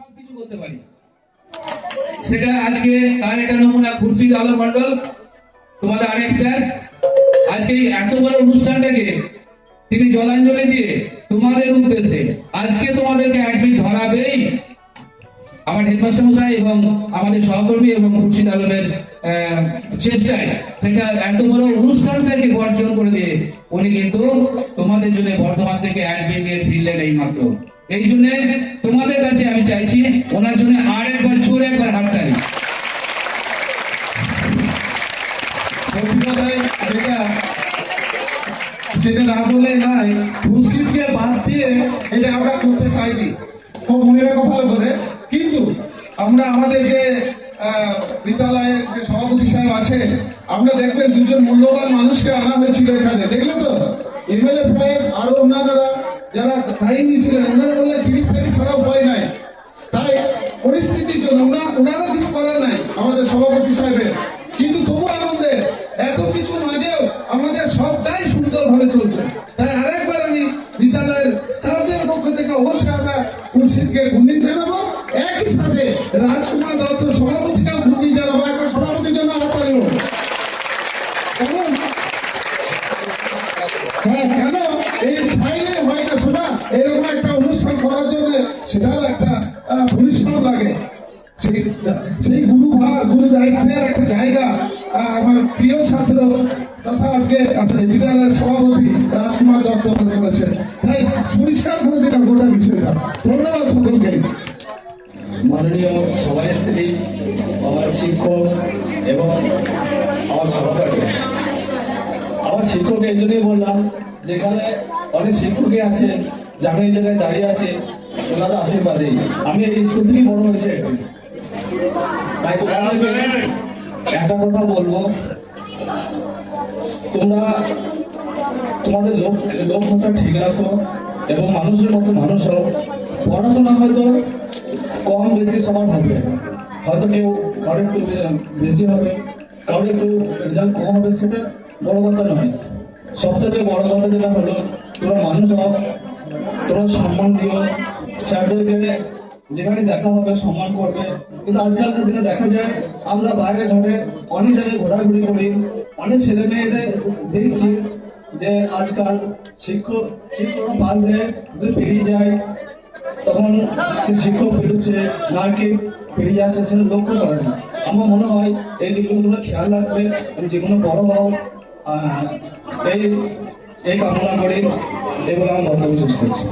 সবকিছু করতে পারি। সেটা আজকে তার একটা নমুনা, খুরশিদ আলম মন্ডল তোমাদের আরেক স্যার। আজকে এত বড় অনুষ্ঠানটাকে তিনি জলাঞ্জলি দিয়ে তোমাদের উদ্দেশ্যে আজকে তোমাদেরকে অ্যাডমিট ধরাবেই আমার হেডমাস্টার মশাই এবং আমাদের সহকর্মী এবং খুরশিদ আলমের চেষ্টায় সেটা এত বড় অনুষ্ঠানটাকে বর্জন করে দিয়ে উনি কিন্তু তোমাদের জন্য বর্ধমান থেকে অ্যাডমিট ফিরলেন এই মাত্র এই জন্য চাইছি, ওনার জন্য আর একবার জোরে একবার কথাই যেটা, সেটা না বলে নাই মুসলিমকে বাদ দিয়ে এটা আমরা করতে চাইনি। খুব মনে রাখো ভালো করে। কিন্তু আমরা আমাদের যে বিদ্যালয়ের যে সভাপতি সাহেব আছে আমরা দেখবেন দুজন মূল্যবান মানুষকে আনা হয়েছিল এখানে। দেখলে তো? এমএলএ সাহেব আরও অন্যান্যরা যারা দায়ী নিয়েছিলেন ওনারা বললে তিরিশ তারিখ ছাড়া উপায় নাই। জন্য কিছু করার নাই, আমাদের সভাপতি সাহেবের। কিন্তু তবু আমাদের, এত কিছু মাঝেও আমাদের সবটাই সুন্দরভাবে চলছে। তাই আরেকবার আমি বিদ্যালয়ের স্টাফদের পক্ষ থেকে অবশ্যই আমরা খুরশিদকে ঘূর্ণি জানাব। একই সাথে রাজকুমার দত্ত সভাপতিকেও ঘূর্ণি জানাব। একবার সভাপতির জন্য কেমন? হ্যাঁ কেন? এই চাইলে হয় না? শোনা এরকম একটা অনুষ্ঠান করার জন্য সেটাও একটা পরিশ্রম লাগে। সেই সেই গুরু ভার গুরু দায়িত্বের একটা জায়গা আমার প্রিয় ছাত্র তথা আজকে আসলে বিদ্যালয়ের সভাপতি রাজকুমার দত্ত করেছেন। তাই পরিষ্কার করে দিলাম গোটা বিষয়টা। ধন্যবাদ সকলকে। মাননীয় সভানেত্রী আমার শিক্ষক এবং আমার সহপাঠী আমার শিক্ষক এই বললাম, যেখানে অনেক শিক্ষকই আছে, যারা এই জায়গায় দাঁড়িয়ে আছে, ওনাদের আশীর্বাদেই। আমি এই স্কুল থেকেই বড় হয়েছি একটা কথা বলব। তোমরা তোমাদের লোক লক্ষ্যটা ঠিক রাখো এবং মানুষের মতো মানুষ হও। পড়াশোনা হয়তো কম বেশি সমান হবে। হয়তো কেউ কারও একটু বেশি হবে কারও একটু রেজাল্ট কম হবে, সেটা বড় কথা নয়। সব থেকে বড় কথা যেটা হলো, তোমরা মানুষ হও, তোমরা সম্মান দিও। স্যারদেরকে যেখানে দেখা হবে, সম্মান করবে। কিন্তু আজকালকার দিনে দেখা যায়, আমরা বাইরে ঘাটে অনেক জায়গায় ঘোরাঘুরি করি। অনেক ছেলে মেয়েদের দেখছি যে আজকাল শিক্ষক শিক্ষকরা পাশ দেয় যদি পেরিয়ে যায়। তখন সে শিক্ষক বেরোচ্ছে না কি পেরিয়ে যাচ্ছে, সেটা লক্ষ্য করে না। আমার মনে হয় এই দিকগুলো খেয়াল রাখবে যে কোনো বড় হও এই এই কামনা করে এবং আমার বক্তব্য শেষ করছি।